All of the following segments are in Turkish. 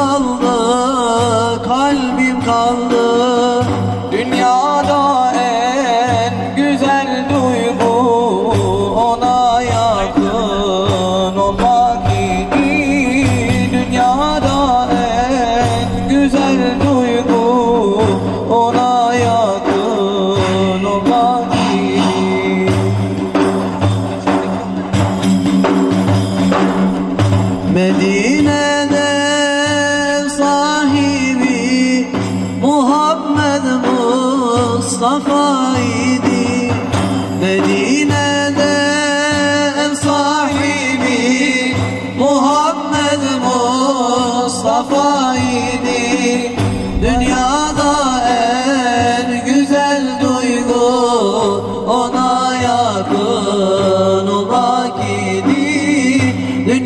kaldı kalbim kaldı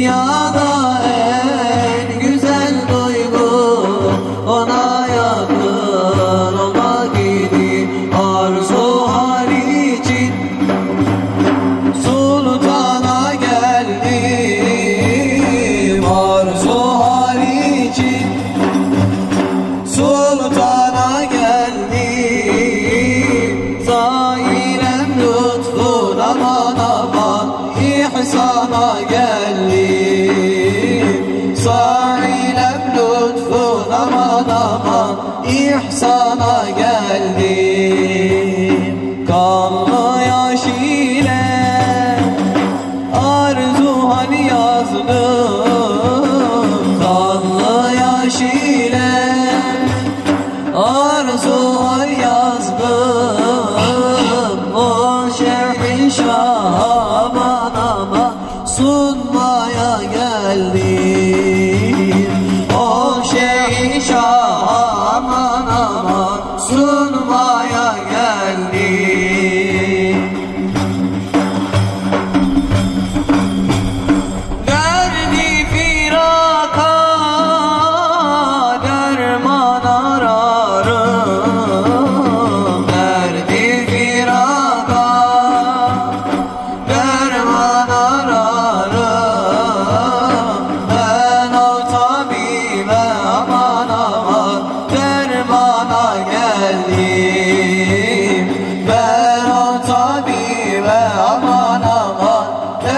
呀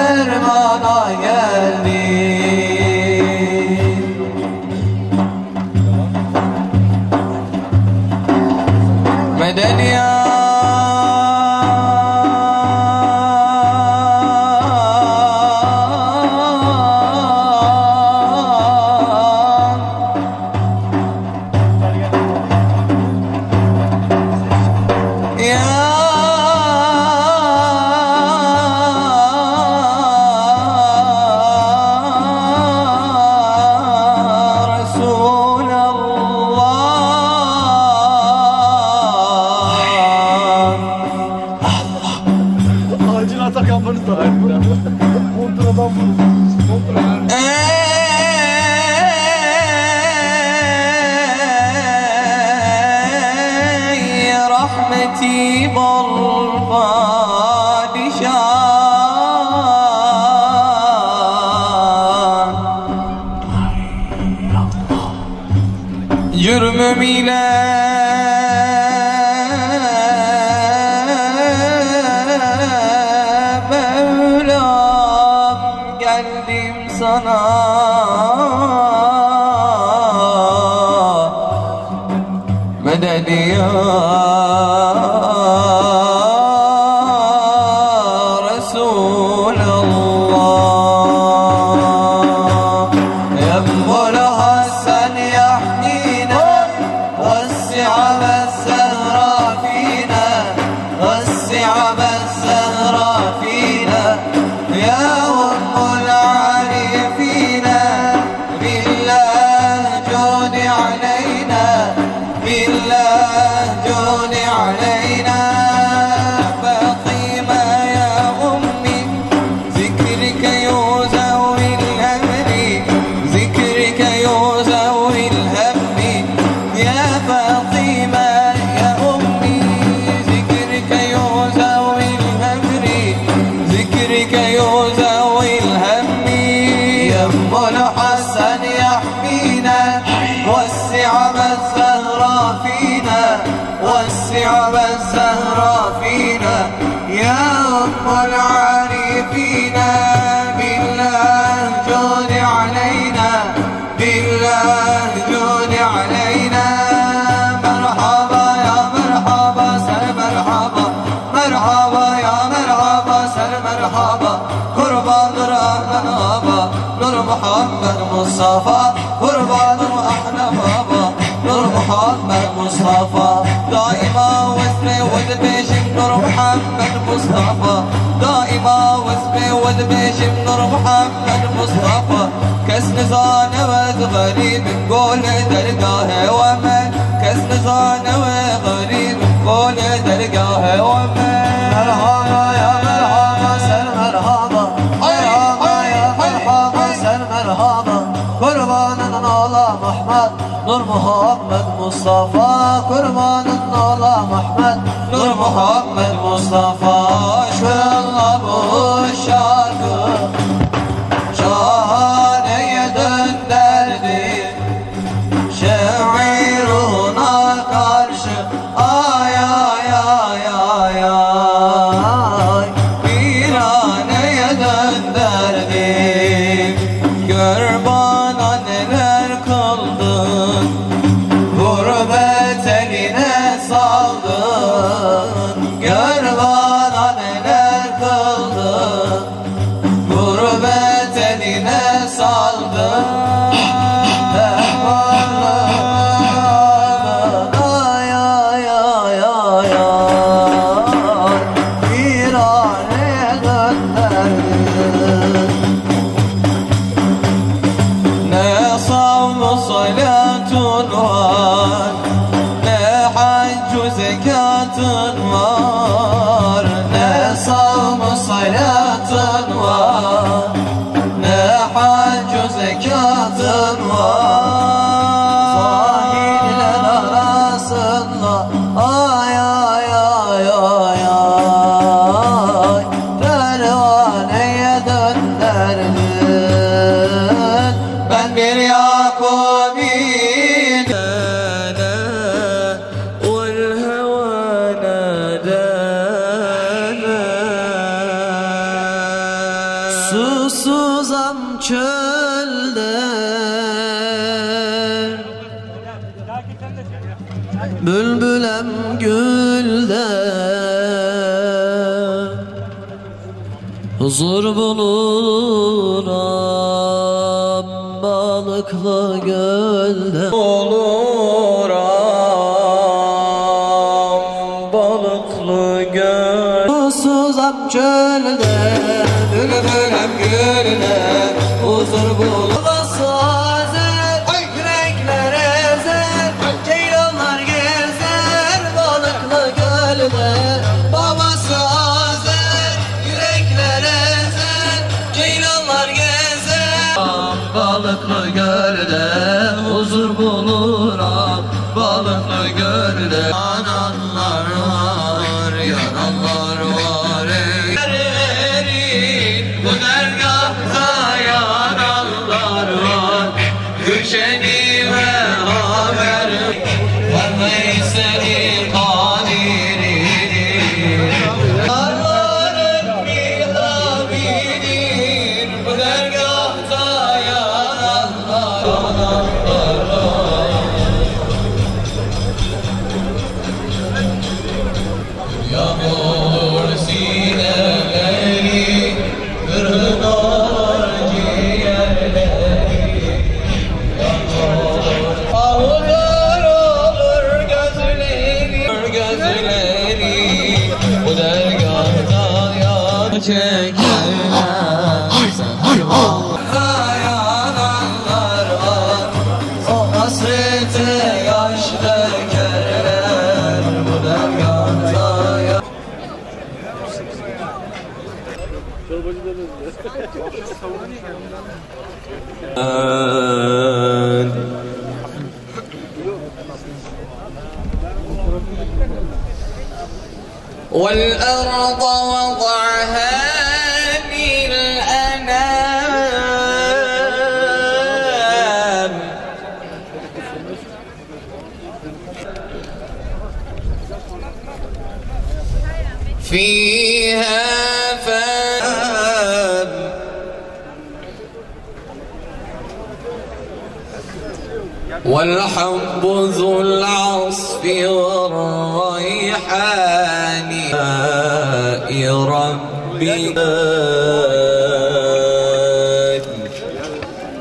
dermana geldim رحمتي برقا مصطفى قربان وإحنا بابا. نور محمد مصطفى. دائما واسمي والبيش نور محمد مصطفى. دائما واسمي والبيش نور محمد مصطفى. كاس نزان غريب نقول درقاه ومن. كاس نزان غريب نقول درقاه ومن. الهوى يا من. Nur Muhammed Mustafa kurbanın olam Ahmet Nur Muhammed Mustafa Şöyle bu şarkı. الصلاة Oluram balıklı göl. Susuzam çölde والأرض وضعها للأنام. فيها فاب والحب ذو العصر والريحان يا ربي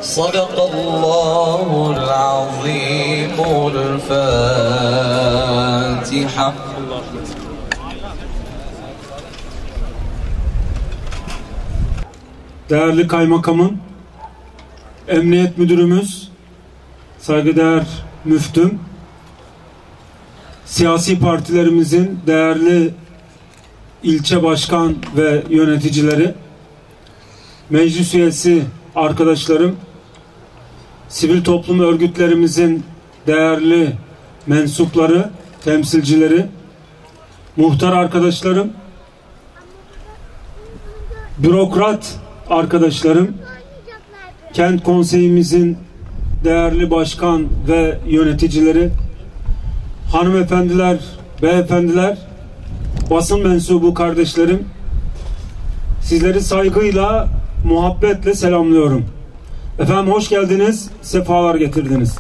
صدق الله العظيم الفاتحة Değerli kaymakamım, emniyet müdürümüz, saygıdeğer müftüm, siyasi partilerimizin değerli ilçe başkan ve yöneticileri, meclis üyesi arkadaşlarım, sivil toplum örgütlerimizin değerli mensupları, temsilcileri, muhtar arkadaşlarım, bürokrat arkadaşlarım, kent konseyimizin değerli başkan ve yöneticileri, hanımefendiler, beyefendiler, basın mensubu kardeşlerim, sizleri saygıyla, muhabbetle selamlıyorum. Efendim hoş geldiniz, sefalar getirdiniz.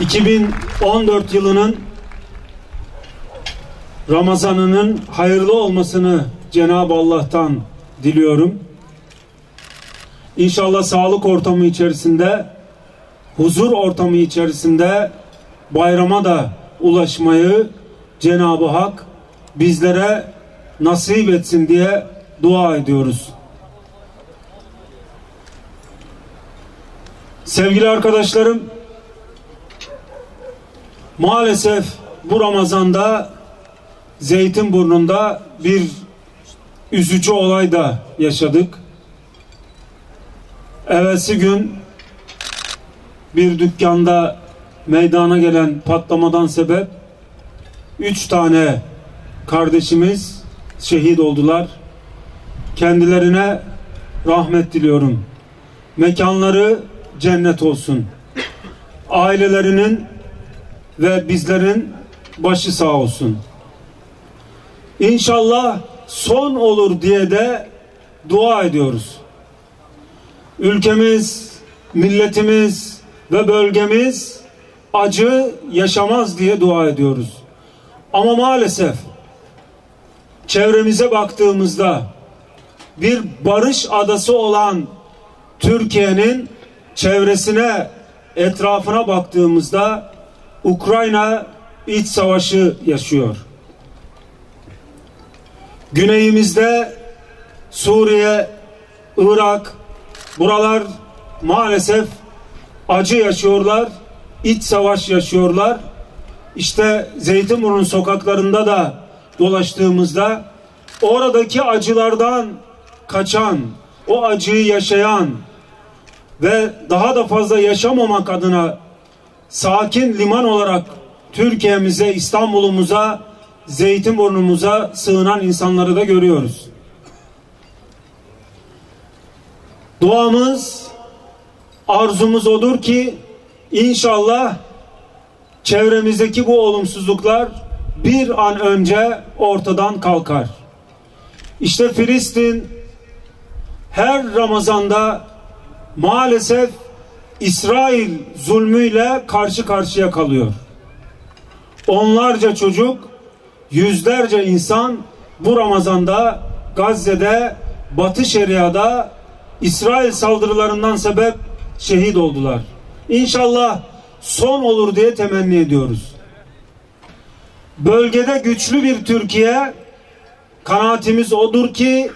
2014 yılının Ramazanının hayırlı olmasını Cenab-ı Allah'tan diliyorum. İnşallah sağlık ortamı içerisinde, huzur ortamı içerisinde bayrama da ulaşmayı Cenab-ı Hak bizlere nasip etsin diye dua ediyoruz. Sevgili arkadaşlarım, maalesef bu Ramazan'da Zeytinburnu'nda bir üzücü olay da yaşadık. Evvelsi gün bir dükkanda meydana gelen patlamadan sebep üç tane kardeşimiz şehit oldular. Kendilerine rahmet diliyorum. Mekanları cennet olsun. Ailelerinin ve bizlerin başı sağ olsun. İnşallah son olur diye de dua ediyoruz. Ülkemiz, milletimiz ve bölgemiz acı yaşamaz diye dua ediyoruz. Ama maalesef çevremize baktığımızda bir barış adası olan Türkiye'nin çevresine, etrafına baktığımızda Ukrayna iç savaşı yaşıyor. Güneyimizde Suriye, Irak, buralar maalesef acı yaşıyorlar, iç savaş yaşıyorlar. İşte Zeytinburnu sokaklarında da dolaştığımızda oradaki acılardan kaçan, o acıyı yaşayan ve daha da fazla yaşamamak adına sakin liman olarak Türkiye'mize, İstanbul'umuza, Zeytinburnu'muza sığınan insanları da görüyoruz. Duamız, arzumuz odur ki inşallah çevremizdeki bu olumsuzluklar bir an önce ortadan kalkar. İşte Filistin her Ramazan'da maalesef İsrail zulmüyle karşı karşıya kalıyor. Onlarca çocuk, yüzlerce insan bu Ramazan'da Gazze'de, Batı Şeria'da İsrail saldırılarından sebep şehit oldular. İnşallah son olur diye temenni ediyoruz. Bölgede güçlü bir Türkiye kanaatimiz odur ki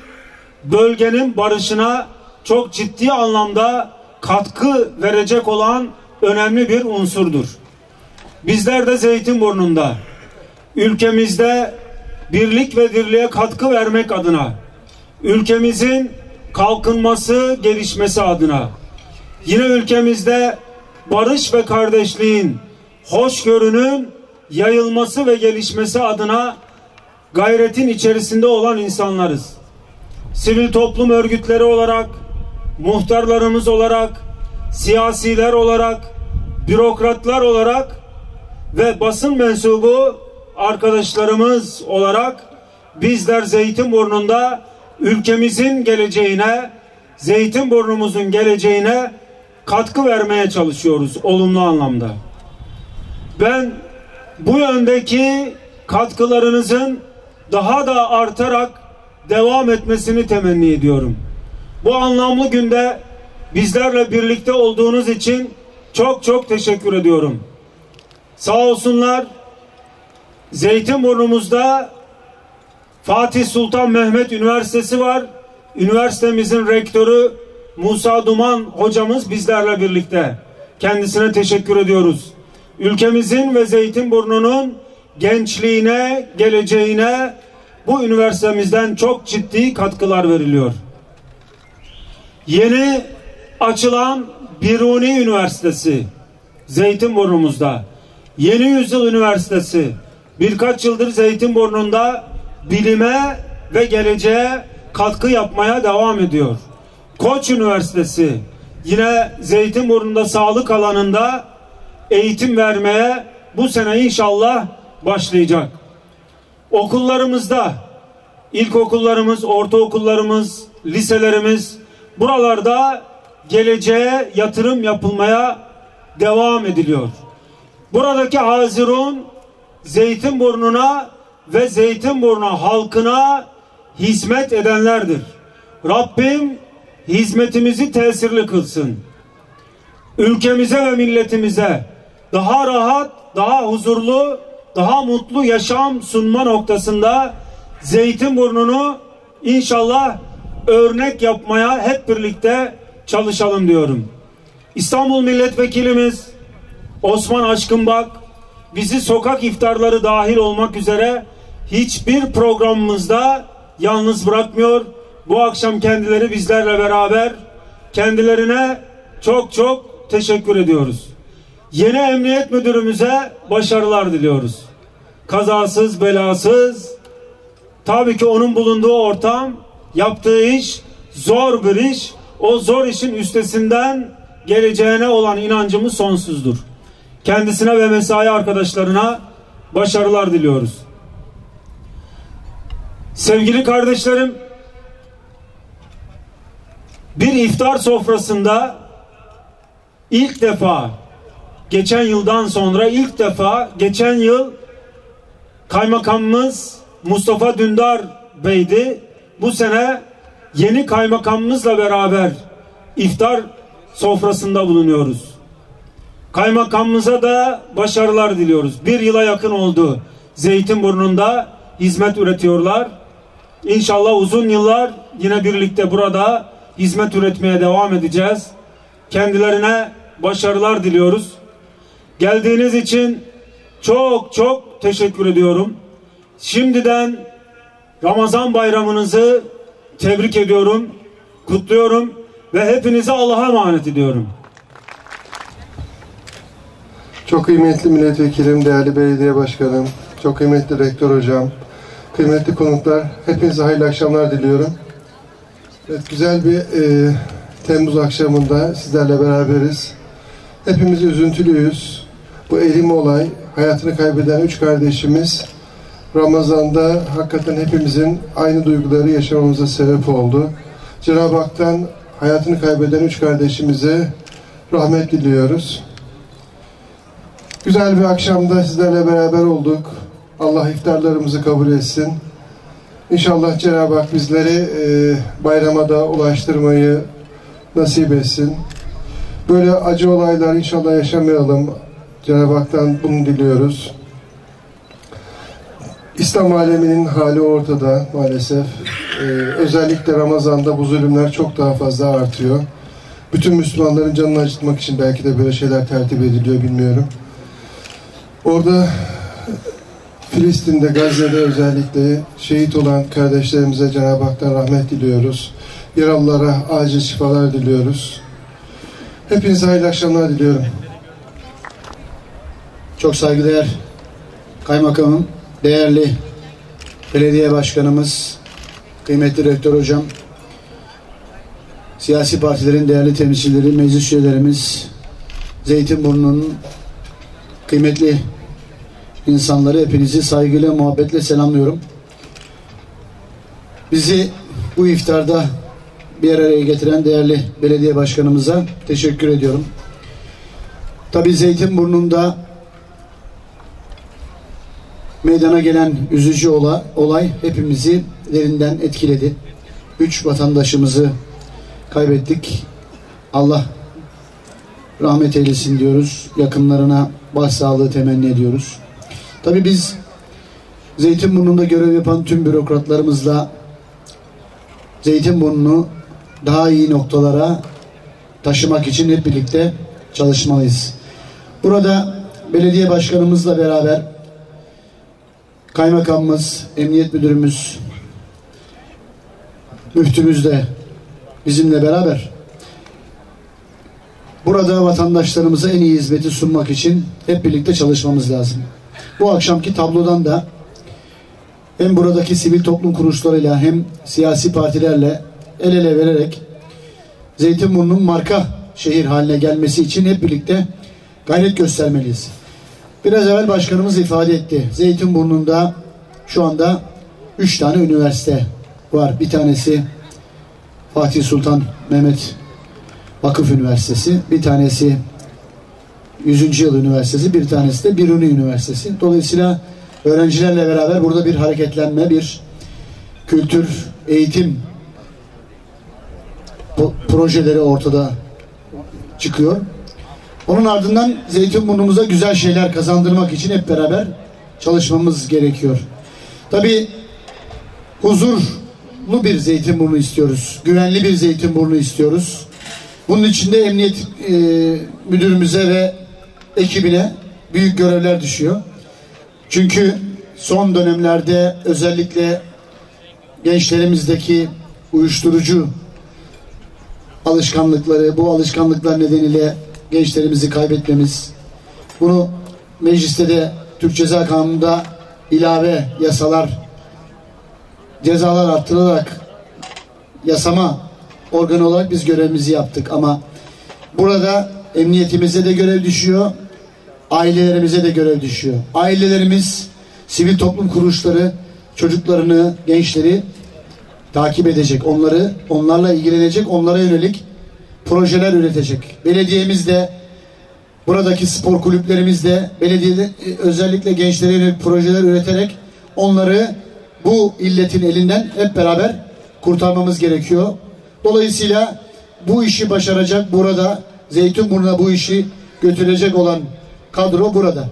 bölgenin barışına çok ciddi anlamda katkı verecek olan önemli bir unsurdur. Bizler de Zeytinburnu'nda ülkemizde birlik ve dirliğe katkı vermek adına ülkemizin kalkınması, gelişmesi adına yine ülkemizde barış ve kardeşliğin, hoşgörünün yayılması ve gelişmesi adına gayretin içerisinde olan insanlarız. Sivil toplum örgütleri olarak, muhtarlarımız olarak, siyasiler olarak, bürokratlar olarak ve basın mensubu arkadaşlarımız olarak bizler Zeytinburnu'nda ülkemizin geleceğine, Zeytinburnumuzun geleceğine katkı vermeye çalışıyoruz olumlu anlamda. Ben bu yöndeki katkılarınızın daha da artarak devam etmesini temenni ediyorum. Bu anlamlı günde bizlerle birlikte olduğunuz için çok çok teşekkür ediyorum. Sağ olsunlar Zeytinburnumuzda Fatih Sultan Mehmet Üniversitesi var. Üniversitemizin rektörü Musa Duman hocamız bizlerle birlikte. Kendisine teşekkür ediyoruz. Ülkemizin ve Zeytinburnu'nun gençliğine, geleceğine bu üniversitemizden çok ciddi katkılar veriliyor. Yeni açılan Biruni Üniversitesi Zeytinburnu'muzda. Yeni Yüzyıl Üniversitesi birkaç yıldır Zeytinburnu'nda bilime ve geleceğe katkı yapmaya devam ediyor. Koç Üniversitesi yine Zeytinburnu'nda sağlık alanında eğitim vermeye bu sene inşallah başlayacak. Okullarımızda ilkokullarımız, ortaokullarımız, liselerimiz buralarda geleceğe yatırım yapılmaya devam ediliyor. Buradaki Hazirun Zeytinburnu'na ve Zeytinburnu halkına hizmet edenlerdir. Rabbim hizmetimizi tesirli kılsın. Ülkemize ve milletimize daha rahat, daha huzurlu, daha mutlu yaşam sunma noktasında Zeytinburnu'nu inşallah örnek yapmaya hep birlikte çalışalım diyorum. İstanbul Milletvekilimiz Osman Aşkınbak bizi sokak iftarları dahil olmak üzere hiçbir programımızda yalnız bırakmıyor. Bu akşam kendileri bizlerle beraber kendilerine çok çok teşekkür ediyoruz. Yeni emniyet müdürümüze başarılar diliyoruz. Kazasız belasız tabii ki onun bulunduğu ortam yaptığı iş zor bir iş. O zor işin üstesinden geleceğine olan inancımız sonsuzdur. Kendisine ve mesai arkadaşlarına başarılar diliyoruz. Sevgili kardeşlerim, bir iftar sofrasında ilk defa geçen yıldan sonra ilk defa geçen yıl kaymakamımız Mustafa Dündar Bey'di. Bu sene yeni kaymakamımızla beraber iftar sofrasında bulunuyoruz. Kaymakamımıza da başarılar diliyoruz. Bir yıla yakın oldu Zeytinburnu'nda hizmet üretiyorlar. İnşallah uzun yıllar yine birlikte burada hizmet üretmeye devam edeceğiz. Kendilerine başarılar diliyoruz. Geldiğiniz için çok çok teşekkür ediyorum. Şimdiden Ramazan bayramınızı tebrik ediyorum, kutluyorum ve hepinizi Allah'a emanet ediyorum. Çok kıymetli milletvekilim, değerli belediye başkanım, çok kıymetli rektör hocam, kıymetli konuklar, hepinize hayırlı akşamlar diliyorum. Evet, güzel bir e, Temmuz akşamında sizlerle beraberiz. Hepimiz üzüntülüyüz. Bu elim olay, hayatını kaybeden üç kardeşimiz Ramazan'da hakikaten hepimizin aynı duyguları yaşamamıza sebep oldu. Cenab-ı Hak'tan hayatını kaybeden üç kardeşimize rahmet diliyoruz. Güzel bir akşamda sizlerle beraber olduk. Allah iftarlarımızı kabul etsin. İnşallah Cenab-ı Hak bizleri e, bayrama da ulaştırmayı nasip etsin. Böyle acı olaylar inşallah yaşamayalım. Cenab-ı Hak'tan bunu diliyoruz. İslam aleminin hali ortada maalesef. Ee, özellikle Ramazan'da bu zulümler çok daha fazla artıyor. Bütün Müslümanların canını acıtmak için belki de böyle şeyler tertip ediliyor bilmiyorum. Orada Filistin'de, Gazze'de özellikle şehit olan kardeşlerimize Cenab-ı Hak'tan rahmet diliyoruz. Yaralılara acil şifalar diliyoruz. Hepinize hayırlı akşamlar diliyorum. Çok saygıdeğer kaymakamım, değerli belediye başkanımız, kıymetli rektör hocam, siyasi partilerin değerli temsilcileri, meclis üyelerimiz, Zeytinburnu'nun kıymetli insanları hepinizi saygıyla, muhabbetle selamlıyorum. Bizi bu iftarda bir araya getiren değerli belediye başkanımıza teşekkür ediyorum. Tabii Zeytinburnu'nda meydana gelen üzücü ola- olay hepimizi derinden etkiledi. Üç vatandaşımızı kaybettik. Allah rahmet eylesin diyoruz. Yakınlarına başsağlığı temenni ediyoruz. Tabii biz Zeytinburnu'nda görev yapan tüm bürokratlarımızla Zeytinburnu'nu daha iyi noktalara taşımak için hep birlikte çalışmalıyız. Burada belediye başkanımızla beraber kaymakamımız, emniyet müdürümüz, müftümüz de bizimle beraber burada vatandaşlarımıza en iyi hizmeti sunmak için hep birlikte çalışmamız lazım. Bu akşamki tablodan da hem buradaki sivil toplum kuruluşlarıyla hem siyasi partilerle el ele vererek Zeytinburnu'nun marka şehir haline gelmesi için hep birlikte gayret göstermeliyiz. Biraz evvel başkanımız ifade etti. Zeytinburnu'nda şu anda üç tane üniversite var. Bir tanesi Fatih Sultan Mehmet Vakıf Üniversitesi, bir tanesi 100. Yıl Üniversitesi, bir tanesi de Biruni Üniversitesi. Dolayısıyla öğrencilerle beraber burada bir hareketlenme, bir kültür, eğitim projeleri ortada çıkıyor. Onun ardından Zeytinburnu'muza güzel şeyler kazandırmak için hep beraber çalışmamız gerekiyor. Tabii huzurlu bir Zeytinburnu istiyoruz. Güvenli bir Zeytinburnu istiyoruz. Bunun için de emniyet e, müdürümüze ve ekibine büyük görevler düşüyor. Çünkü son dönemlerde özellikle gençlerimizdeki uyuşturucu alışkanlıkları, bu alışkanlıklar nedeniyle gençlerimizi kaybetmemiz, bunu mecliste de Türk Ceza Kanunu'nda ilave yasalar, cezalar arttırılarak yasama organı olarak biz görevimizi yaptık ama burada emniyetimize de görev düşüyor, ailelerimize de görev düşüyor. Ailelerimiz, sivil toplum kuruluşları çocuklarını, gençleri takip edecek. Onları, onlarla ilgilenecek, onlara yönelik projeler üretecek. Belediyemiz de buradaki spor kulüplerimiz de belediyede e, özellikle gençlere yönelik projeler üreterek onları bu illetin elinden hep beraber kurtarmamız gerekiyor. Dolayısıyla bu işi başaracak burada Zeytinburnu'na bu işi götürecek olan kadro burada.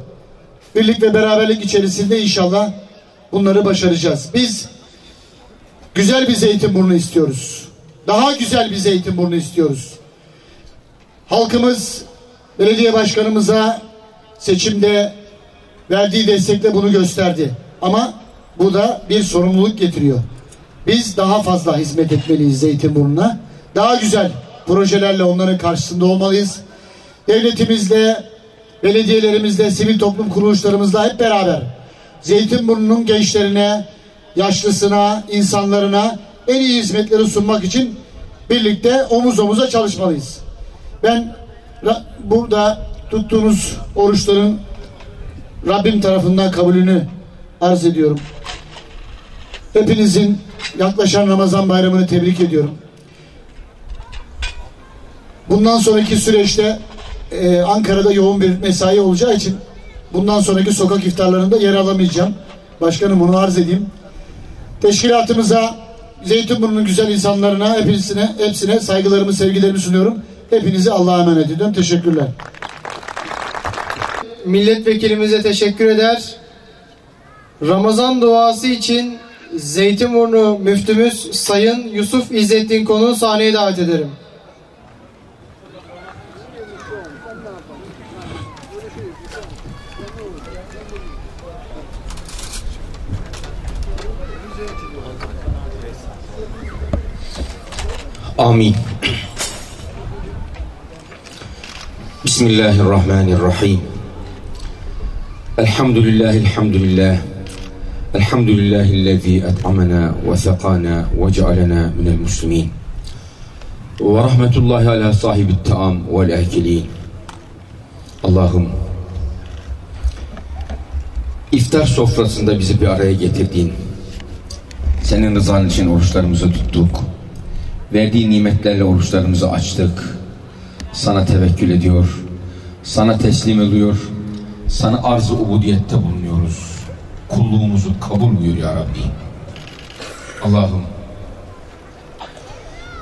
Birlik ve beraberlik içerisinde inşallah bunları başaracağız. Biz güzel bir Zeytinburnu istiyoruz. Daha güzel bir Zeytinburnu istiyoruz. Halkımız belediye başkanımıza seçimde verdiği destekle bunu gösterdi. Ama bu da bir sorumluluk getiriyor. Biz daha fazla hizmet etmeliyiz Zeytinburnu'na. Daha güzel projelerle onların karşısında olmalıyız. Devletimizle, belediyelerimizle, sivil toplum kuruluşlarımızla hep beraber Zeytinburnu'nun gençlerine, yaşlısına, insanlarına en iyi hizmetleri sunmak için birlikte omuz omuza çalışmalıyız. Ben ra- burada tuttuğunuz oruçların Rabbim tarafından kabulünü arz ediyorum. Hepinizin yaklaşan Ramazan bayramını tebrik ediyorum. Bundan sonraki süreçte e, Ankara'da yoğun bir mesai olacağı için bundan sonraki sokak iftarlarında yer alamayacağım. Başkanım bunu arz edeyim. Teşkilatımıza, Zeytinburnu'nun güzel insanlarına, hepsine, hepsine saygılarımı, sevgilerimi sunuyorum. Hepinizi Allah'a emanet ediyorum. Teşekkürler. Milletvekilimize teşekkür eder. Ramazan duası için Zeytinburnu müftümüz Sayın Yusuf İzzettin Kon'u sahneye davet ederim. Amin. Bismillahirrahmanirrahim. Elhamdülillahi elhamdülillah. Elhamdülillahillezî et'amena ve sekana ve cealena minel muslimin. Ve rahmetullahi ala sahibi taam vel akilin. Allah'ım iftar sofrasında bizi bir araya getirdin. Senin rızan için oruçlarımızı tuttuk. Verdiğin nimetlerle oruçlarımızı açtık. Sana tevekkül ediyor. Sana teslim oluyor. Sana arz-ı ubudiyette bulunuyoruz. Kulluğumuzu kabul buyur ya Rabbi. Allah'ım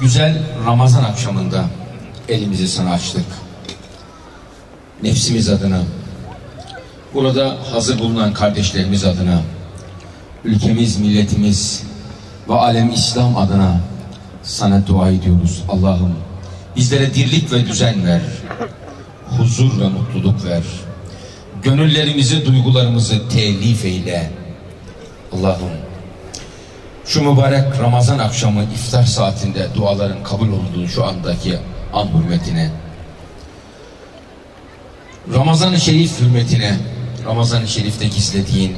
güzel Ramazan akşamında elimizi sana açtık. Nefsimiz adına, burada hazır bulunan kardeşlerimiz adına, ülkemiz, milletimiz ve alem İslam adına sana dua ediyoruz. Allah'ım bizlere dirlik ve düzen ver. Huzur ve mutluluk ver. Gönüllerimizi, duygularımızı telif eyle. Allah'ım şu mübarek Ramazan akşamı iftar saatinde duaların kabul olduğu şu andaki an hürmetine Ramazan-ı Şerif hürmetine Ramazan-ı Şerif'te gizlediğin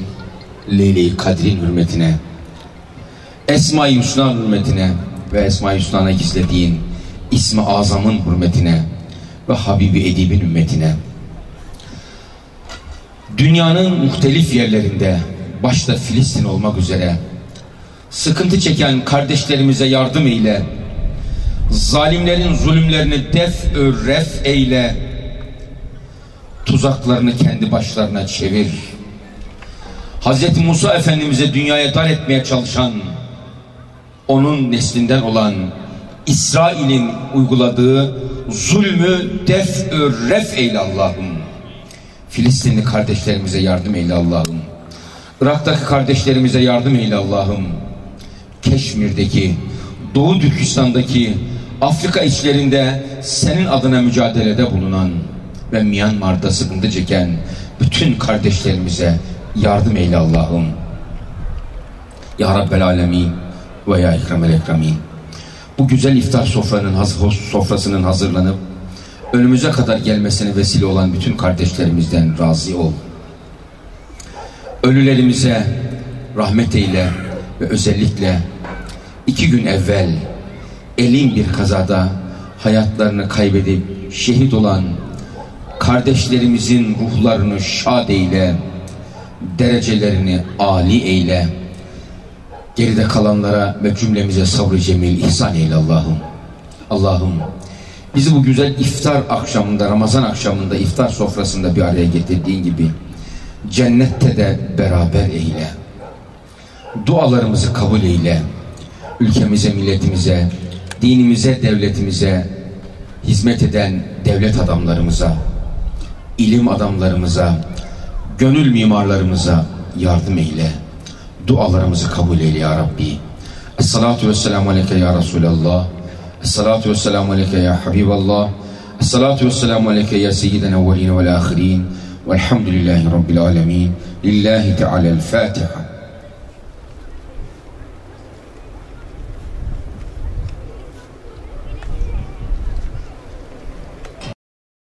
Leyli Kadrin hürmetine Esma-i Hüsna hürmetine ve Esma-i Hüsna'na gizlediğin İsmi Azam'ın hürmetine ve Habibi Edib'in ümmetine dünyanın muhtelif yerlerinde başta Filistin olmak üzere sıkıntı çeken kardeşlerimize yardım eyle zalimlerin zulümlerini def ref eyle tuzaklarını kendi başlarına çevir Hz. Musa Efendimiz'e dünyaya dar etmeye çalışan onun neslinden olan İsrail'in uyguladığı zulmü def ref eyle Allah'ım. Filistinli kardeşlerimize yardım eyle Allah'ım. Irak'taki kardeşlerimize yardım eyle Allah'ım. Keşmir'deki Doğu Türkistan'daki Afrika içlerinde senin adına mücadelede bulunan ve Myanmar'da sıkıntı çeken bütün kardeşlerimize yardım eyle Allah'ım. Ya Rabbel Alemin ve Ya Ekremel. Bu güzel iftar sofranın sofrasının hazırlanıp önümüze kadar gelmesine vesile olan bütün kardeşlerimizden razı ol. Ölülerimize rahmet eyle ve özellikle iki gün evvel elin bir kazada hayatlarını kaybedip şehit olan kardeşlerimizin ruhlarını şad eyle, derecelerini âli eyle, geride kalanlara ve cümlemize sabrı cemil ihsan eyle Allah'ım. Allah'ım bizi bu güzel iftar akşamında, Ramazan akşamında iftar sofrasında bir araya getirdiğin gibi cennette de beraber eyle. Dualarımızı kabul eyle. Ülkemize, milletimize, dinimize, devletimize hizmet eden devlet adamlarımıza, ilim adamlarımıza, gönül mimarlarımıza yardım eyle. Dualarımızı kabul eyle ya Rabbi. Esselatu vesselamu aleyke ya Resulallah. Esselatu vesselamu aleyke ya Habiballah. Esselatu vesselamu aleyke ya seyyidina evveline vel ahirin. Velhamdülillahi Rabbil alemin. Lillahi Teala'l-Fatiha.